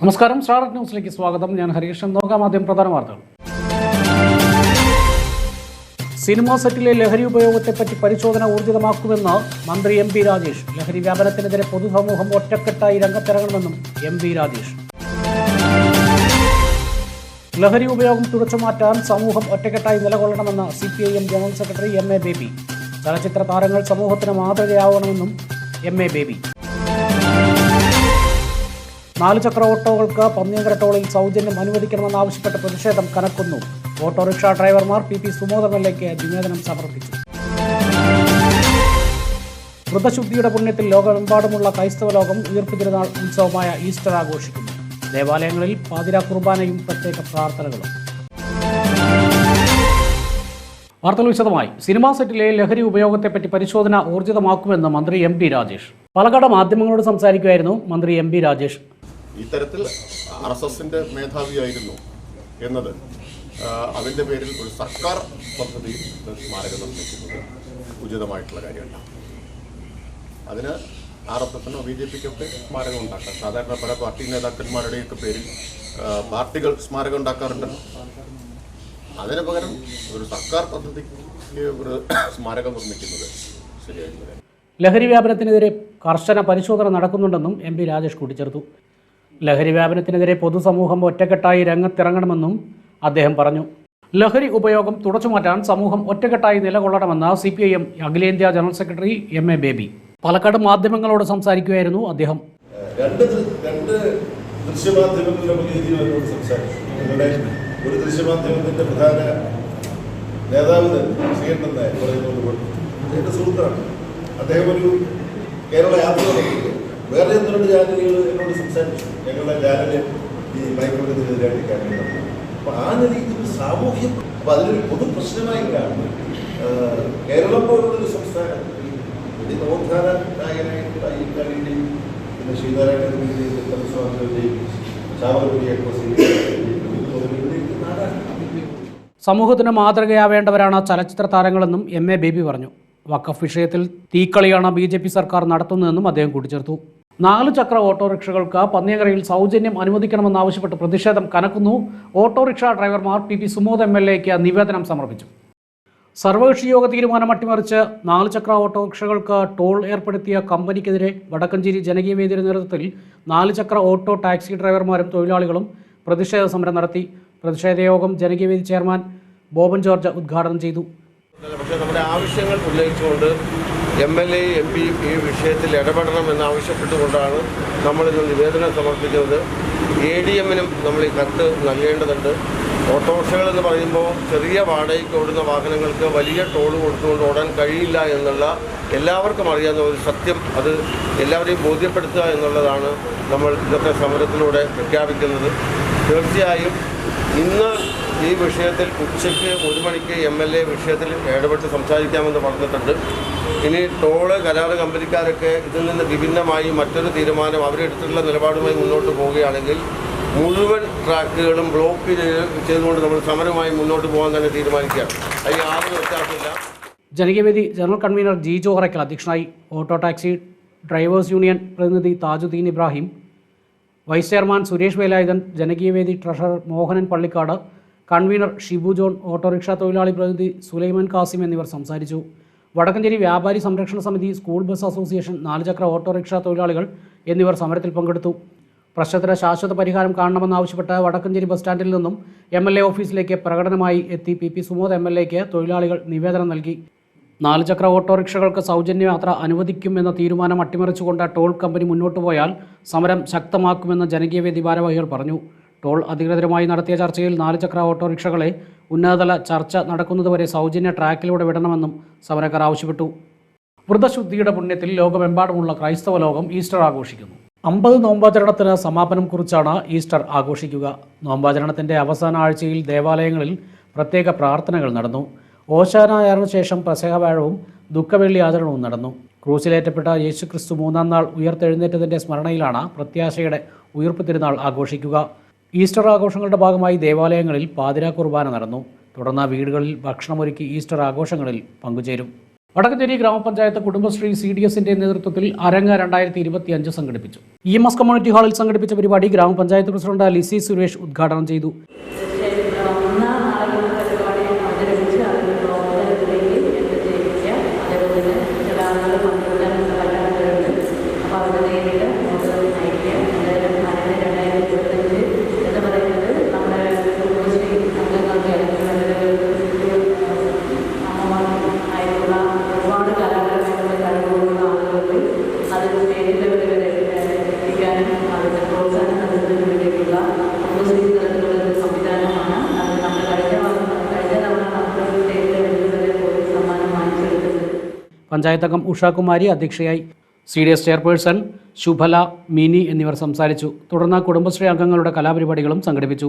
നമസ്കാരം. സ്റ്റാർട്ട് ന്യൂസിലേക്ക് സ്വാഗതം. ഞാൻ ഹരീഷൻ നോക്കാം ആദ്യം പ്രധാന വാർത്തകൾ. സിനിമാ സെറ്റിലെ ലഹരി ഉപയോഗത്തെപ്പറ്റി പരിശോധന ഊർജിതമാക്കുമെന്ന് മന്ത്രി എം പി രാജേഷ്. ലഹരി വ്യാപനത്തിനെതിരെ പൊതുസമൂഹം ഒറ്റക്കെട്ടായി രംഗത്തിറങ്ങണമെന്നും എം പി രാജേഷ്. ലഹരി ഉപയോഗം തുടച്ചു മാറ്റാൻ സമൂഹം ഒറ്റക്കെട്ടായി നിലകൊള്ളണമെന്ന് C P I M general secretary M A Baby. ചലച്ചിത്ര താരങ്ങൾ സമൂഹത്തിന് മാതൃകയാവണമെന്നും എം എ ബേബി. നാല് ചക്ര ഓട്ടോകൾക്ക് പന്നിയങ്കര ടോളിൽ സൗജന്യം അനുവദിക്കണമെന്ന് അനുവദിക്കണമെന്നാവശ്യപ്പെട്ട് പ്രതിഷേധം കനക്കുന്നു. ഓട്ടോറിക്ഷാ ഡ്രൈവർമാർ പി പി സുമോദമല്ലേക്ക് നിവേദനം സമർപ്പിച്ചു. വ്രതശുദ്ധിയുടെ പുണ്യത്തിൽ ലോകമെമ്പാടുമുള്ള ക്രൈസ്തവ ലോകം ഉയർപ്പ് തിരുനാൾ ഉത്സവമായ ഈസ്റ്റർ ആഘോഷിക്കുന്നു. ദേവാലയങ്ങളിൽ പാതിര കുർബാനയും പ്രത്യേക പ്രാർത്ഥനകളും. വാർത്തകൾ വിശദമായി. സിനിമാ സെറ്റിലെ ലഹരി ഉപയോഗത്തെപ്പറ്റി പരിശോധന ഊർജിതമാക്കുമെന്ന് മന്ത്രി എം രാജേഷ്. പാലക്കാട് മാധ്യമങ്ങളോട് സംസാരിക്കുകയായിരുന്നു മന്ത്രി എം രാജേഷ്. ഇത്തരത്തിൽ ആർ എസ് എസിന്റെ മേധാവിയായിരുന്നു എന്നത് അതിന്റെ പേരിൽ ഒരു സർക്കാർ പദ്ധതി സ്മാരകം നിർമ്മിക്കുന്നത് ഉചിതമായിട്ടുള്ള കാര്യമല്ല. അതിന് ആർ എസ് എസിനോ ബി ജെ പിക്കൊക്കെ സ്മാരകം ഉണ്ടാക്കാം. സാധാരണ പല പാർട്ടി നേതാക്കന്മാരുടെയൊക്കെ പേരിൽ പാർട്ടികൾ സ്മാരകം ഉണ്ടാക്കാറുണ്ട്. അതിന് പകരം ഒരു സർക്കാർ പദ്ധതിക്ക് ഒരു സ്മാരകം നിർമ്മിക്കുന്നത് ശരിയായിരുന്നു ലഹരി വ്യാപനത്തിനെതിരെ കർശന പരിശോധന നടക്കുന്നുണ്ടെന്നും എം പി രാജേഷ് കൂട്ടിച്ചേർത്തു. ലഹരി വ്യാപനത്തിനെതിരെ പൊതുസമൂഹം ഒറ്റക്കെട്ടായി രംഗത്തിറങ്ങണമെന്നും അദ്ദേഹം പറഞ്ഞു. ലഹരി ഉപയോഗം തുടച്ചുമാറ്റാൻ സമൂഹം ഒറ്റക്കെട്ടായി നിലകൊള്ളണമെന്ന് സി പി ഐ എം അഖിലേന്ത്യാ general secretary M A Baby. Palakkad മാധ്യമങ്ങളോട് സംസാരിക്കുകയായിരുന്നു അദ്ദേഹം. രണ്ട് രണ്ട് ദൃശ്യമാധ്യമങ്ങളുടെ പ്രതിനിധികളോട് സംസാരിച്ചു. നിങ്ങളുടെ ഒരു ദൃശ്യമാധ്യമത്തിന്റെ പ്രധാന നേതാവ് തന്നെ ശ്രീകണ്ഠൻ കൊണ്ട് സുഹൃത്താണ്. അദ്ദേഹം ഒരു കേരള യാത്ര നടത്തുന്നു. വേറെ എന്തുകൊണ്ട് ചാനലുകൾ എന്നോട് സംസാരിച്ചു? ഞങ്ങളുടെ ചാനൽ ഈ മയക്കുമരുന്നിനെതിരായിട്ട് ക്യാമ്പയിൻ നടത്തി. അപ്പൊ ആ നിലയിൽ ഒരു സാമൂഹ്യ അപ്പൊ അതിലൊരു പൊതു പ്രശ്നമായി കാണുന്നു. കേരളം പോലുള്ളൊരു സംസ്ഥാനം. ഒരു നവോത്ഥാന നായകനായിട്ട് അയ്യങ്കാളിയുടെയും പിന്നെ ശ്രീനാരായണന്റെയും സ്വാമികളുടെയും നാടാണ്. സമൂഹത്തിന് മാതൃകയാവേണ്ടവരാണ് ചലച്ചിത്ര താരങ്ങളെന്നും എം എ ബേബി പറഞ്ഞു. വഖഫ് വിഷയത്തിൽ തീക്കളിയാണ് ബി ജെ പി സർക്കാർ നടത്തുന്നതെന്നും അദ്ദേഹം കൂട്ടിച്ചേർത്തു. നാല് ചക്ര ഓട്ടോറിക്ഷകൾക്ക് പന്നിയങ്കരയിൽ സൗജന്യം അനുവദിക്കണമെന്നാവശ്യപ്പെട്ട് പ്രതിഷേധം കനക്കുന്നു. ഓട്ടോറിക്ഷ ഡ്രൈവർമാർ P P Sumod M L എക്ക് നിവേദനം സമർപ്പിച്ചു. സർവകക്ഷി യോഗ തീരുമാനം അട്ടിമറിച്ച് നാല് ചക്ര ഓട്ടോറിക്ഷകൾക്ക് ടോൾ ഏർപ്പെടുത്തിയ കമ്പനിക്കെതിരെ വടക്കഞ്ചേരി ജനകീയ വേദിയുടെ നേതൃത്വത്തിൽ നാല് ചക്ര ഓട്ടോ ടാക്സി ഡ്രൈവർമാരും തൊഴിലാളികളും പ്രതിഷേധ സമരം നടത്തി. പ്രതിഷേധ യോഗം ജനകീയ വേദി ചെയർമാൻ ബോബൻ ജോർജ് ഉദ്ഘാടനം ചെയ്തു. പക്ഷേ നമ്മുടെ ആവശ്യങ്ങൾ ഉന്നയിച്ചുകൊണ്ട് M L A M P ഈ വിഷയത്തിൽ ഇടപെടണം എന്നാവശ്യപ്പെട്ടുകൊണ്ടാണ് നമ്മളിന്ന് നിവേദനം സമർപ്പിക്കുന്നത്. എ ഡി എമ്മിനും നമ്മൾ ഈ കത്ത് നൽകേണ്ടതുണ്ട്. ഓട്ടോറിക്ഷകൾ എന്ന് പറയുമ്പോൾ ചെറിയ വാടകയ്ക്ക് ഓടുന്ന വാഹനങ്ങൾക്ക് വലിയ ടോൾ കൊടുത്തുകൊണ്ട് ഓടാൻ കഴിയില്ല എന്നുള്ള എല്ലാവർക്കും അറിയാവുന്ന ഒരു സത്യം. അത് എല്ലാവരെയും ബോധ്യപ്പെടുത്തുക എന്നുള്ളതാണ് നമ്മൾ ഇന്നത്തെ സമരത്തിലൂടെ പ്രഖ്യാപിക്കുന്നത്. തീർച്ചയായും ഇന്ന് ഈ വിഷയത്തിൽ ഉച്ചയ്ക്ക് ഒരു മണിക്ക് എം എൽ എ വിഷയത്തിൽ ഇടപെട്ട് സംസാരിക്കാമെന്ന് പറഞ്ഞിട്ടുണ്ട്. ഇനി ടോൾ കരാറ് കമ്പനിക്കാരൊക്കെ ഇതിൽ നിന്ന് വിഭിന്നമായി മറ്റൊരു തീരുമാനം അവരെടുത്തിട്ടുള്ള നിലപാടുമായി മുന്നോട്ട് പോവുകയാണെങ്കിൽ മുഴുവൻ ട്രാക്കുകളും ബ്ലോക്ക് ചെയ്തുകൊണ്ട് നമ്മൾ സമരമായി മുന്നോട്ട് പോകാൻ തന്നെ തീരുമാനിക്കുകയാണ്. അതിൽ യാതൊരു വ്യത്യാസമില്ല ജനകീയവേദി ജനറൽ കൺവീനർ ജി ജോഹറയ്ക്കൽ അധ്യക്ഷനായി ഓട്ടോ ടാക്സി ഡ്രൈവേഴ്സ് യൂണിയൻ പ്രതിനിധി Thajudheen Ibrahim vice chairman Suresh Velayudhan Janakeeyavedi treasurer Mohanan Pallikkad convener Shibu John autorickshaw തൊഴിലാളി പ്രതിനിധി സുലൈമാൻ കാസിം എന്നിവർ സംസാരിച്ചു. വടക്കഞ്ചേരി വ്യാപാരി സംരക്ഷണ സമിതി സ്കൂൾ ബസ് അസോസിയേഷൻ നാലുചക്ര ഓട്ടോറിക്ഷ തൊഴിലാളികൾ എന്നിവർ സമരത്തിൽ പങ്കെടുത്തു. പ്രശ്നത്തിന് ശാശ്വത പരിഹാരം കാണണമെന്നാവശ്യപ്പെട്ട് വടക്കഞ്ചേരി ബസ് സ്റ്റാൻഡിൽ നിന്നും എം എൽ എ ഓഫീസിലേക്ക് പ്രകടനമായി എത്തി P P Sumod M L എക്ക് തൊഴിലാളികൾ നിവേദനം നൽകി. നാല് ചക്ര ഓട്ടോറിക്ഷകൾക്ക് സൗജന്യ യാത്ര അനുവദിക്കുമെന്ന തീരുമാനം അട്ടിമറിച്ചുകൊണ്ട് ടോൾ കമ്പനി മുന്നോട്ടു പോയാൽ സമരം ശക്തമാക്കുമെന്ന് ജനകീയവേദി ഭാരവാഹികൾ പറഞ്ഞു. ടോൾ അധികൃതരുമായി നടത്തിയ ചർച്ചയിൽ നാല് ചക്ര ഓട്ടോറിക്ഷകളെ ഉന്നതതല ചർച്ച നടക്കുന്നതുവരെ സൗജന്യ ട്രാക്കിലൂടെ വിടണമെന്നും സമരക്കാർ ആവശ്യപ്പെട്ടു. വ്രതശുദ്ധിയുടെ പുണ്യത്തിൽ ലോകമെമ്പാടുമുള്ള ക്രൈസ്തവ ലോകം ഈസ്റ്റർ ആഘോഷിക്കുന്നു. അമ്പത് നോമ്പാചരണത്തിന് സമാപനം കുറിച്ചാണ് ഈസ്റ്റർ ആഘോഷിക്കുക. നോമ്പാചരണത്തിന്റെ അവസാന ആഴ്ചയിൽ ദേവാലയങ്ങളിൽ പ്രത്യേക പ്രാർത്ഥനകൾ നടന്നു. ഓശാനായറിന് ശേഷം പ്രസഹവാഴവും ദുഃഖവെള്ളി ആചരണവും നടന്നു. ക്രൂശിലേറ്റപ്പെട്ട യേശുക്രിസ്തു മൂന്നാം നാൾ ഉയർത്തെഴുന്നേറ്റതിന്റെ സ്മരണയിലാണ് പ്രത്യാശയുടെ ഉയർപ്പ് തിരുനാൾ ആഘോഷിക്കുക. ഈസ്റ്റർ ആഘോഷങ്ങളുടെ ഭാഗമായി ദേവാലയങ്ങളിൽ പാതിരാ കുർബാന നടന്നു. തുടർന്ന് വീടുകളിൽ ഭക്ഷണമൊരുക്കി ഈസ്റ്റർ ആഘോഷങ്ങളിൽ പങ്കുചേരും. വടക്കഞ്ചേരി ഗ്രാമപഞ്ചായത്ത് കുടുംബശ്രീ സി ഡി എസിന്റെ നേതൃത്വത്തിൽ അരങ്ങ രണ്ടായിരത്തി ഇരുപത്തി അഞ്ച് സംഘടിപ്പിച്ചു. ഇ എം എസ് കമ്മ്യൂണിറ്റി ഹാളിൽ സംഘടിപ്പിച്ച പരിപാടി ഗ്രാമപഞ്ചായത്ത് പ്രസിഡന്റ് ലിസി സുരേഷ് ഉദ്ഘാടനം ചെയ്തു. പഞ്ചായത്ത് അംഗം ഉഷാകുമാരി അധ്യക്ഷയായി. C D S chairperson Shubhala Mini എന്നിവർ സംസാരിച്ചു. തുടർന്ന് കുടുംബശ്രീ അംഗങ്ങളുടെ കലാപരിപാടികളും സംഘടിപ്പിച്ചു.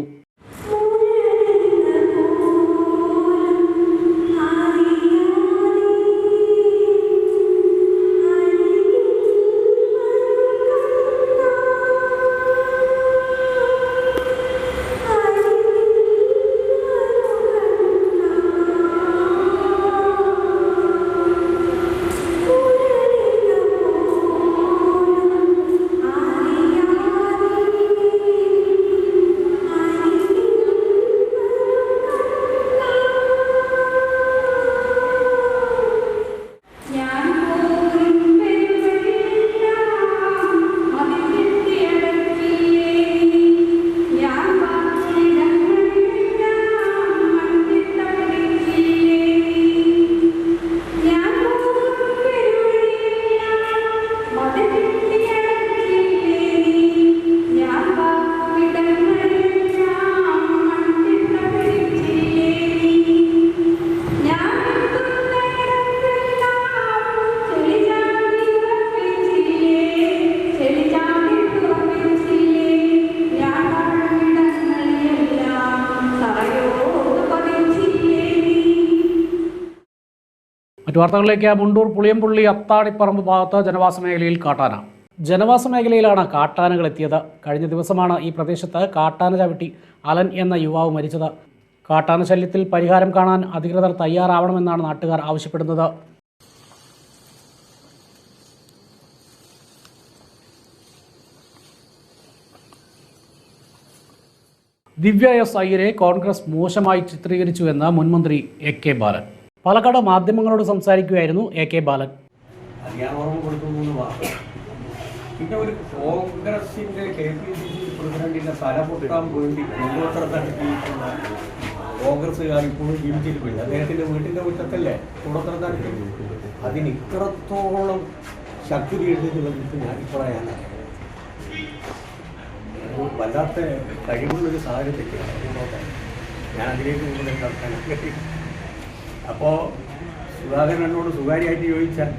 മറ്റു വാർത്തകളിലേക്ക് മുണ്ടൂർ പുളിയമ്പുള്ളി അത്താണിപ്പറമ്പ് ഭാഗത്ത് ജനവാസ മേഖലയിൽ കാട്ടാന. ജനവാസ മേഖലയിലാണ് കാട്ടാനകൾ എത്തിയത്. കഴിഞ്ഞ ദിവസമാണ് ഈ പ്രദേശത്ത് കാട്ടാന ചവിട്ടി അലൻ എന്ന യുവാവ് മരിച്ചത്. കാട്ടാന ശല്യത്തിൽ പരിഹാരം കാണാൻ അധികൃതർ തയ്യാറാവണമെന്നാണ് നാട്ടുകാർ ആവശ്യപ്പെടുന്നത്. ദിവ്യ എസ് അയ്യരെ കോൺഗ്രസ് മോശമായി ചിത്രീകരിച്ചുവെന്ന് മുൻമന്ത്രി എ കെ ബാലൻ. പാലക്കാട് മാധ്യമങ്ങളോട് സംസാരിക്കുകയായിരുന്നു എ കെ ബാലൻ. പിന്നെ ഒരു കോൺഗ്രസിന്റെ കെ പി സി സി പ്രസിഡന്റിന്റെ തല പൊട്ടാൻ വേണ്ടി കൂടോത്ര നടത്തിയിട്ടുള്ള കോൺഗ്രസ്സുകാർ ഇപ്പോഴും ജീവിച്ചിരിപ്പില്ല അദ്ദേഹത്തിന്റെ വീട്ടിന്റെ മുറ്റത്തല്ലേ? കൂടോത്ര നടത്തി അതിന് ഇത്രത്തോളം ശക്തി എഴുതുന്നത് ഞാൻ ഒരു വല്ലാത്ത കഴിവുള്ളൊരു സാഹചര്യത്തിൽ ഞാൻ അതിലേക്ക് കൂടുതൽ കഴിയും അപ്പോൾ സുധാകരൻ എന്നോട് സ്വകാര്യമായിട്ട് ചോദിച്ചാൽ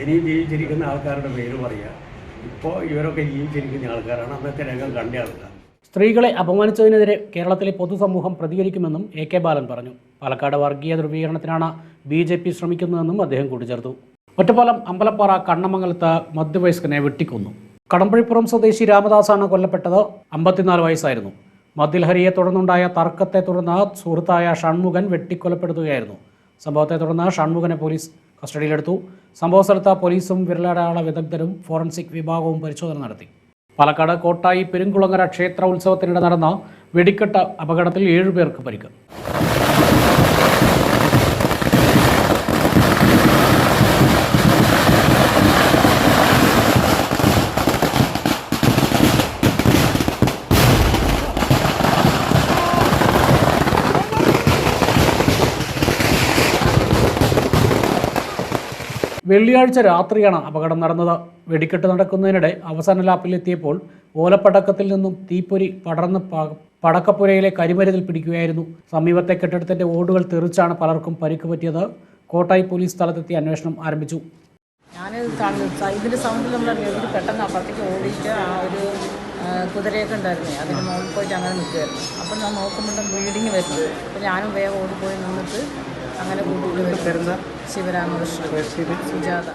ഇനിയും ജീവിച്ചിരിക്കുന്ന ആൾക്കാരുടെ പേര് പറയാം. ഇപ്പോൾ ഇവരൊക്കെ ജീവിച്ചിരിക്കുന്ന ആൾക്കാരാണ്. അന്നത്തെ രംഗം കണ്ട ആൾക്കാർ. സ്ത്രീകളെ അപമാനിച്ചതിനെതിരെ കേരളത്തിലെ പൊതുസമൂഹം പ്രതികരിക്കുമെന്നും എ കെ ബാലൻ പറഞ്ഞു. പാലക്കാട് വർഗീയ ധ്രുവീകരണത്തിനാണ് ബി ജെ പി ശ്രമിക്കുന്നതെന്നും അദ്ദേഹം കൂട്ടിച്ചേർത്തു. ഒറ്റപ്പാലം അമ്പലപ്പാറ കണ്ണമംഗലത്ത് മധ്യവയസ്കനെ വെട്ടിക്കൊന്നു. കടമ്പഴിപ്പുറം സ്വദേശി രാമദാസാണ് കൊല്ലപ്പെട്ടത് അമ്പത്തിനാല് വയസ്സായിരുന്നു. മദ്യലഹരിയെ തുടർന്നുണ്ടായ തർക്കത്തെ തുടർന്ന് സുഹൃത്തായ ഷൺമുഖൻ വെട്ടിക്കൊലപ്പെടുത്തുകയായിരുന്നു. സംഭവത്തെ തുടർന്ന് ഷൺമുഖനെ പോലീസ് കസ്റ്റഡിയിലെടുത്തു. സംഭവ സ്ഥലത്ത് പോലീസും വിരലടയാള വിദഗ്ധരും ഫോറൻസിക് വിഭാഗവും പരിശോധന നടത്തി. പാലക്കാട് കോട്ടായി പെരുങ്കുളങ്ങര ക്ഷേത്ര ഉത്സവത്തിനിടെ നടന്ന വെടിക്കെട്ട് അപകടത്തിൽ ഏഴുപേർക്ക് പരിക്ക്. വെള്ളിയാഴ്ച രാത്രിയാണ് അപകടം നടന്നത്. വെടിക്കെട്ട് നടക്കുന്നതിനിടെ അവസാന ലാപ്പിലെത്തിയപ്പോൾ ഓലപ്പടക്കത്തിൽ നിന്നും തീപ്പൊരി പടർന്ന് പടക്കപ്പുരയിലെ കരിമരുതിൽ പിടിക്കുകയായിരുന്നു. സമീപത്തെ കെട്ടിടത്തിന്റെ ഓടുകൾ തെറിച്ചാണ് പലർക്കും പരിക്ക് പറ്റിയത്. കോട്ടായി പോലീസ് സ്ഥലത്തെത്തി അന്വേഷണം ആരംഭിച്ചു. ഞാൻ ഇതിന്റെ സൗണ്ടിൽ നമ്മൾ പെട്ടെന്ന് അപ്പുറത്തേക്ക് ഓടിയിട്ട് ആ ഒരു കുതിരയൊക്കെ ഉണ്ടായിരുന്നേ. അതിന് മുകളിൽ പോയിട്ട് അങ്ങനെ നിൽക്കുമായിരുന്നു അപ്പം ഞാൻ നോക്കുമ്പോഴും ബ്ലീഡിങ് വരുന്നത് അപ്പം ഞാനും വേഗം ഓടിപ്പോയി നിന്നിട്ട് അങ്ങനെ കൂട്ടിയിട്ട് ശിവരാമകൃഷ്ണൻ. സുജാത.